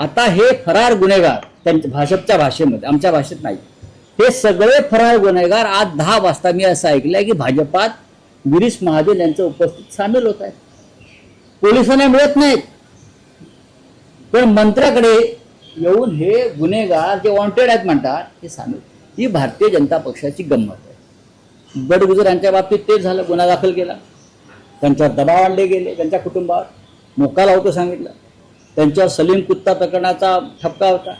आता हे फरार गुन्हेगार त्यांच्या भाजपच्या भाषेमध्ये आमच्या भाषेत नाही. हे सगळे फरार गुन्हेगार आज दहा वाजता मी असं ऐकलंय की भाजपात गिरीश महाजन यांचं उपस्थित सामील होत आहे पोलिसांना मिळत नाहीत. पण मंत्र्याकडे येऊन हे गुन्हेगार जे वॉन्टेड आहेत म्हणतात हे सामील. ही भारतीय जनता पक्षाची गंमत आहे. बडगुजरांच्या बाबतीत तेच झालं गुन्हा दाखल केला. त्यांच्यावर दबाव आणले गेले त्यांच्या कुटुंबावर. मोका लावतो सांगितलं. त्यांच्या सलीम कुत्ता प्रकरणाचा ठपका होता.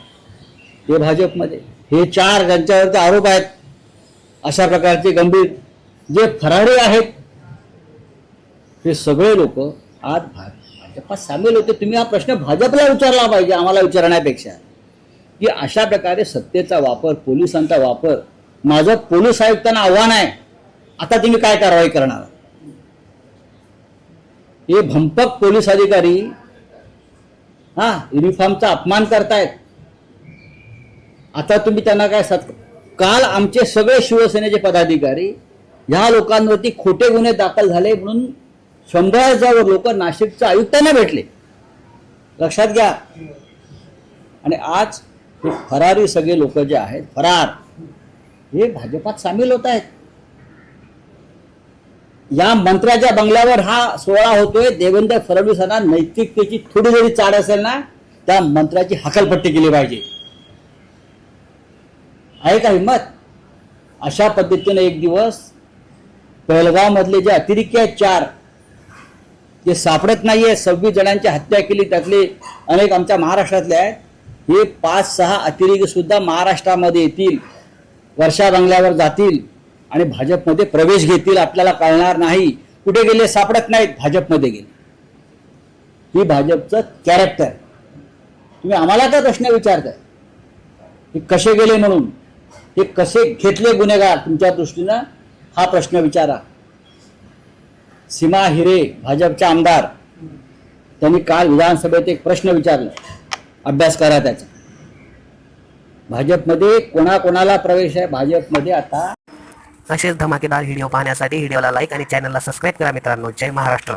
ते भाजपमध्ये. हे चार ज्यांच्यावरती आरोप आहेत अशा प्रकारचे गंभीर जे फरारी आहेत हे सगळे लोक आज भाजपात सामील होते. तुम्ही हा प्रश्न भाजपला विचारला पाहिजे आम्हाला विचारण्यापेक्षा. की अशा प्रकारे सत्तेचा वापर पोलिसांचा वापर माझं पोलीस आयुक्तांना आव्हान आहे आता तुम्ही काय कारवाई करणार? हे भंपक पोलीस अधिकारी हा युनिफॉर्मचा अपमान करतायत. आता तुम्ही त्यांना काय सत काल आमचे सगळे शिवसेनेचे पदाधिकारी ह्या लोकांवरती खोटे गुन्हे दाखल झाले म्हणून शंभर हजार लोक नाशिकच्या आयुक्तांना भेटले. लक्षात घ्या. आणि आज हे फरारी सगळे लोक जे आहेत फरार हे भाजपात सामील होत आहेत. या मंत्र्याच्या बंगल्यावर हा सोहळा होतोय. देवेंद्र फडणवीसांना नैतिकतेची थोडी जरी चाड असेल ना त्या मंत्र्याची हकलपट्टी केली पाहिजे. आहे का हिंमत? अशा पद्धतीने एक दिवस पहलगाव मधले जे अतिरिक्त आहेत चार जे सापडत नाहीये सव्वीस जणांची हत्या केली त्यातले अनेक आमच्या महाराष्ट्रातले आहेत. हे पाच सहा अतिरेकी सुद्धा महाराष्ट्रामध्ये येतील वर्षा बंगल्यावर जातील. आणि भाजपमध्ये प्रवेश घेतील आपल्याला कळणार नाही. कुठे गेले सापडत नाहीत? भाजपमध्ये गेले. ही भाजपचं कॅरेक्टर तुम्ही आम्हाला का प्रश्न विचारताय. हे कसे गेले म्हणून? हे कसे घेतले गुन्हेगार? तुमच्या दृष्टीनं हा प्रश्न विचारा. सीमा हिरे भाजपचे आमदार. त्यांनी काल विधानसभेत एक प्रश्न विचारला. अभ्यास करा त्याचा. भाजपमध्ये कोणाकोणाला प्रवेश आहे? भाजपमध्ये आता असेच धमाकेदार व्हिडिओ पाहण्यासाठी व्हिडिओला लाईक आणि चॅनलला सबस्क्राईब करा मित्रांनो. जय महाराष्ट्र.